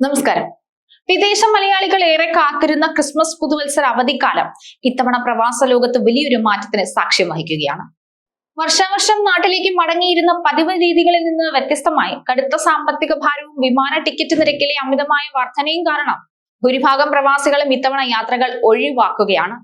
നമസ്കാരം. വിദേശ മലയാളികൾ ഏറെ കാത്തിരുന്ന ക്രിസ്മസ് പുതുവത്സര അവധിക്കാലം ഇത്തവണ പ്രവാസ ലോകത്ത് വലിയൊരു മാറ്റത്തിന് സാക്ഷ്യം വഹിക്കുകയാണ്. വർഷാവർഷം നാട്ടിലേക്ക് മടങ്ങിയിരുന്ന പതിവ് രീതികളിൽ നിന്ന് വ്യത്യസ്തമായി കടുത്ത സാമ്പത്തിക ഭാരവും വിമാന ടിക്കറ്റ് നിരക്കിലെ അമിതമായ വർധനയും കാരണം ഭൂരിഭാഗം പ്രവാസികളും ഇത്തവണ യാത്രകൾ ഒഴിവാക്കുകയാണ്.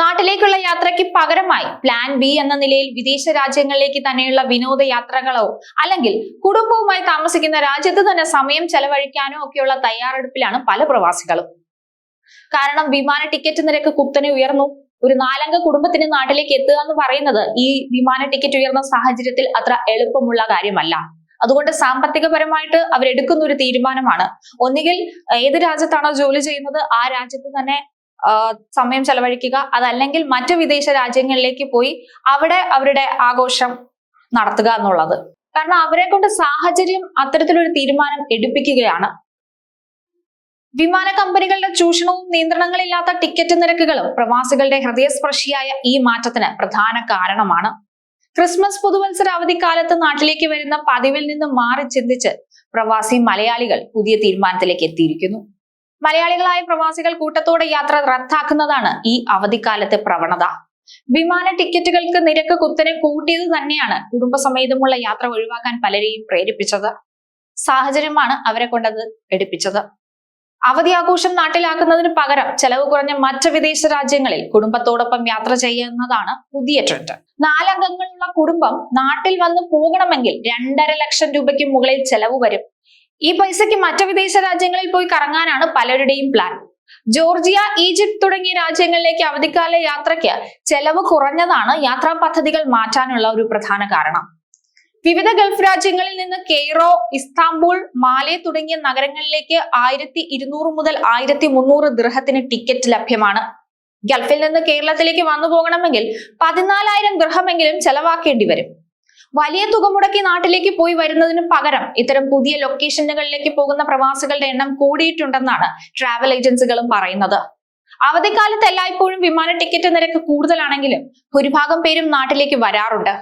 നാട്ടിലേക്കുള്ള യാത്രയ്ക്ക് പകരമായി പ്ലാൻ ബി എന്ന നിലയിൽ വിദേശ രാജ്യങ്ങളിലേക്ക് തന്നെയുള്ള വിനോദയാത്രകളോ അല്ലെങ്കിൽ കുടുംബവുമായി താമസിക്കുന്ന രാജ്യത്ത് തന്നെ സമയം ചെലവഴിക്കാനോ ഒക്കെയുള്ള തയ്യാറെടുപ്പിലാണ് പല പ്രവാസികളും. കാരണം വിമാന ടിക്കറ്റ് നിരക്ക് കുത്തനെ ഉയർന്നു. ഒരു നാലംഗ കുടുംബത്തിന് നാട്ടിലേക്ക് എത്തുക എന്ന് പറയുന്നത് ഈ വിമാന ടിക്കറ്റ് ഉയർന്ന സാഹചര്യത്തിൽ അത്ര എളുപ്പമുള്ള കാര്യമല്ല. അതുകൊണ്ട് സാമ്പത്തികപരമായിട്ട് അവരെടുക്കുന്ന ഒരു തീരുമാനമാണ്. ഒന്നുകിൽ ഏത് രാജ്യത്താണോ ജോലി ചെയ്യുന്നത് ആ രാജ്യത്ത് തന്നെ സമയം ചെലവഴിക്കുക. അതല്ലെങ്കിൽ മറ്റു വിദേശ രാജ്യങ്ങളിലേക്ക് പോയി അവിടെ അവരുടെ ആഘോഷം നടത്തുക എന്നുള്ളത്. കാരണം അവരെ കൊണ്ട് സാഹചര്യം അത്തരത്തിലൊരു തീരുമാനം എടുപ്പിക്കുകയാണ്. വിമാന കമ്പനികളുടെ ചൂഷണവും നിയന്ത്രണങ്ങളില്ലാത്ത ടിക്കറ്റ് നിരക്കുകളും പ്രവാസികളുടെ ഹൃദയസ്പർശിയായ ഈ മാറ്റത്തിന് പ്രധാന കാരണമാണ്. ക്രിസ്മസ് പുതുവത്സര അവധിക്കാലത്ത് നാട്ടിലേക്ക് വരുന്ന പതിവിൽ നിന്ന് മാറി ചിന്തിച്ച് പ്രവാസി മലയാളികൾ പുതിയ തീരുമാനത്തിലേക്ക് എത്തിയിരിക്കുന്നു. മലയാളികളായ പ്രവാസികൾ കൂട്ടത്തോടെ യാത്ര റദ്ദാക്കുന്നതാണ് ഈ അവധിക്കാലത്തെ പ്രവണത. വിമാന ടിക്കറ്റുകൾക്ക് നിരക്ക് കുത്തനെ കൂട്ടിയത് തന്നെയാണ് കുടുംബസമേതമുള്ള യാത്ര ഒഴിവാക്കാൻ പലരെയും പ്രേരിപ്പിച്ചത്. സാഹചര്യമാണ് അവരെ കൊണ്ടത് എടുപ്പിച്ചത്. അവധി ആഘോഷം നാട്ടിലാക്കുന്നതിന് പകരം ചെലവ് കുറഞ്ഞ മറ്റ് വിദേശ രാജ്യങ്ങളിൽ കുടുംബത്തോടൊപ്പം യാത്ര ചെയ്യുന്നതാണ് പുതിയ ട്രെൻഡ്. നാലംഗങ്ങളുള്ള കുടുംബം നാട്ടിൽ വന്ന് പോകണമെങ്കിൽ രണ്ടര ലക്ഷം രൂപയ്ക്ക് മുകളിൽ ചെലവ് വരും. ഈ പൈസയ്ക്ക് മറ്റു വിദേശ രാജ്യങ്ങളിൽ പോയി കറങ്ങാനാണ് പലരുടെയും പ്ലാൻ ജോർജിയ ഈജിപ്ത് തുടങ്ങിയ രാജ്യങ്ങളിലേക്ക് അവധിക്കാല യാത്രയ്ക്ക് ചെലവ് കുറഞ്ഞതാണ് യാത്രാ പദ്ധതികൾ മാറ്റാനുള്ള ഒരു പ്രധാന കാരണം. വിവിധ ഗൾഫ് രാജ്യങ്ങളിൽ നിന്ന് കെയ്റോ ഇസ്താംബുൾ മാലെ തുടങ്ങിയ നഗരങ്ങളിലേക്ക് ആയിരത്തി ഇരുന്നൂറ് മുതൽ ആയിരത്തി മുന്നൂറ് ദൃഹത്തിന് ടിക്കറ്റ് ലഭ്യമാണ്. ഗൾഫിൽ നിന്ന് കേരളത്തിലേക്ക് വന്നു പോകണമെങ്കിൽ പതിനാലായിരം ദൃഹമെങ്കിലും ചെലവാക്കേണ്ടി വരും. വലിയ തുക മുടക്കി നാട്ടിലേക്ക് പോയി വരുന്നതിന് പകരം ഇത്തരം പുതിയ ലൊക്കേഷനുകളിലേക്ക് പോകുന്ന പ്രവാസികളുടെ എണ്ണം കൂടിയിട്ടുണ്ടെന്നാണ് ട്രാവൽ ഏജൻസികളും പറയുന്നത്. അവധിക്കാലത്ത് എല്ലായ്പ്പോഴും വിമാന ടിക്കറ്റ് നിരക്ക് കൂടുതലാണെങ്കിലും ഭൂരിഭാഗം പേരും നാട്ടിലേക്ക് വരാറുണ്ട്.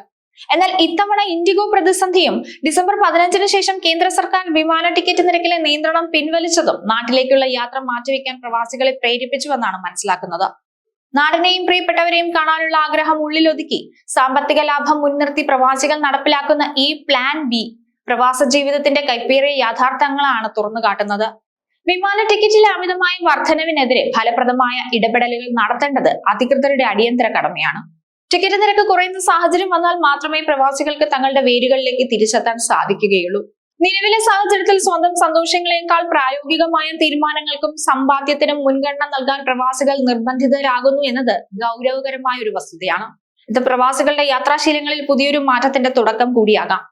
എന്നാൽ ഇത്തവണ ഇൻഡിഗോ പ്രതിസന്ധിയും ഡിസംബർ പതിനഞ്ചിന് ശേഷം കേന്ദ്ര സർക്കാർ വിമാന ടിക്കറ്റ് നിരക്കിലെ നിയന്ത്രണം പിൻവലിച്ചതും നാട്ടിലേക്കുള്ള യാത്ര മാറ്റിവെക്കാൻ പ്രവാസികളെ പ്രേരിപ്പിച്ചുവെന്നാണ് മനസ്സിലാക്കുന്നത്. നാടിനെയും പ്രിയപ്പെട്ടവരെയും കാണാനുള്ള ആഗ്രഹം ഉള്ളിലൊതുക്കി സാമ്പത്തിക ലാഭം മുൻനിർത്തി പ്രവാസികൾ നടപ്പിലാക്കുന്ന ഈ പ്ലാൻ ബി പ്രവാസ ജീവിതത്തിന്റെ കൈപ്പേറിയ യാഥാർത്ഥ്യങ്ങളാണ് തുറന്നു കാട്ടുന്നത്. വിമാന ടിക്കറ്റിലെ അമിതമായ വർധനവിനെതിരെ ഫലപ്രദമായ ഇടപെടലുകൾ നടത്തേണ്ടത് അധികൃതരുടെ അടിയന്തര കടമയാണ്. ടിക്കറ്റ് നിരക്ക് കുറയുന്ന സാഹചര്യം വന്നാൽ മാത്രമേ പ്രവാസികൾക്ക് തങ്ങളുടെ വേരുകളിലേക്ക് തിരിച്ചെത്താൻ സാധിക്കുകയുള്ളൂ. നിലവിലെ സാഹചര്യത്തിൽ സ്വന്തം സന്തോഷങ്ങളെക്കാൾ പ്രായോഗികമായ തീരുമാനങ്ങൾക്കും സമ്പാദ്യത്തിനും മുൻഗണന നൽകാൻ പ്രവാസികൾ നിർബന്ധിതരാകുന്നു എന്നത് ഗൗരവകരമായ ഒരു വസ്തുതയാണ്. ഇത് പ്രവാസികളുടെ യാത്രാശീലങ്ങളിൽ പുതിയൊരു മാറ്റത്തിന്റെ തുടക്കം കൂടിയാകാം.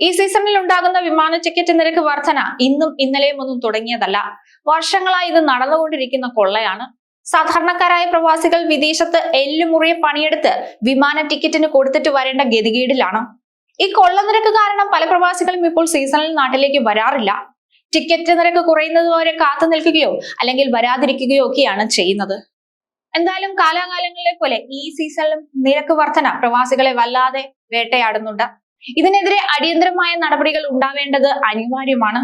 ഈ സീസണിൽ ഉണ്ടാകുന്ന വിമാന ടിക്കറ്റ് നിരക്ക് വർധന ഇന്നും ഇന്നലെയും ഒന്നും തുടങ്ങിയതല്ല. വർഷങ്ങളായി ഇത് നടന്നുകൊണ്ടിരിക്കുന്ന കൊള്ളയാണ്. സാധാരണക്കാരായ പ്രവാസികൾ വിദേശത്ത് എല്ലുമുറിയെ പണിയെടുത്ത് വിമാന ടിക്കറ്റിന് കൊടുത്തിട്ട് വരേണ്ട ഗതികേടിലാണ്. ഈ കൊള്ള നിരക്ക് കാരണം പല പ്രവാസികളും ഇപ്പോൾ സീസണിൽ നാട്ടിലേക്ക് വരാറില്ല. ടിക്കറ്റ് നിരക്ക് കുറയുന്നത് വരെ കാത്തു നിൽക്കുകയോ അല്ലെങ്കിൽ വരാതിരിക്കുകയോ ഒക്കെയാണ് ചെയ്യുന്നത്. എന്തായാലും കാലാകാലങ്ങളിലെ പോലെ ഈ സീസണിലും നിരക്ക് വർധന പ്രവാസികളെ വല്ലാതെ വേട്ടയാടുന്നുണ്ട്. ഇതിനെതിരെ അടിയന്തരമായ നടപടികൾ ഉണ്ടാവേണ്ടത് അനിവാര്യമാണ്.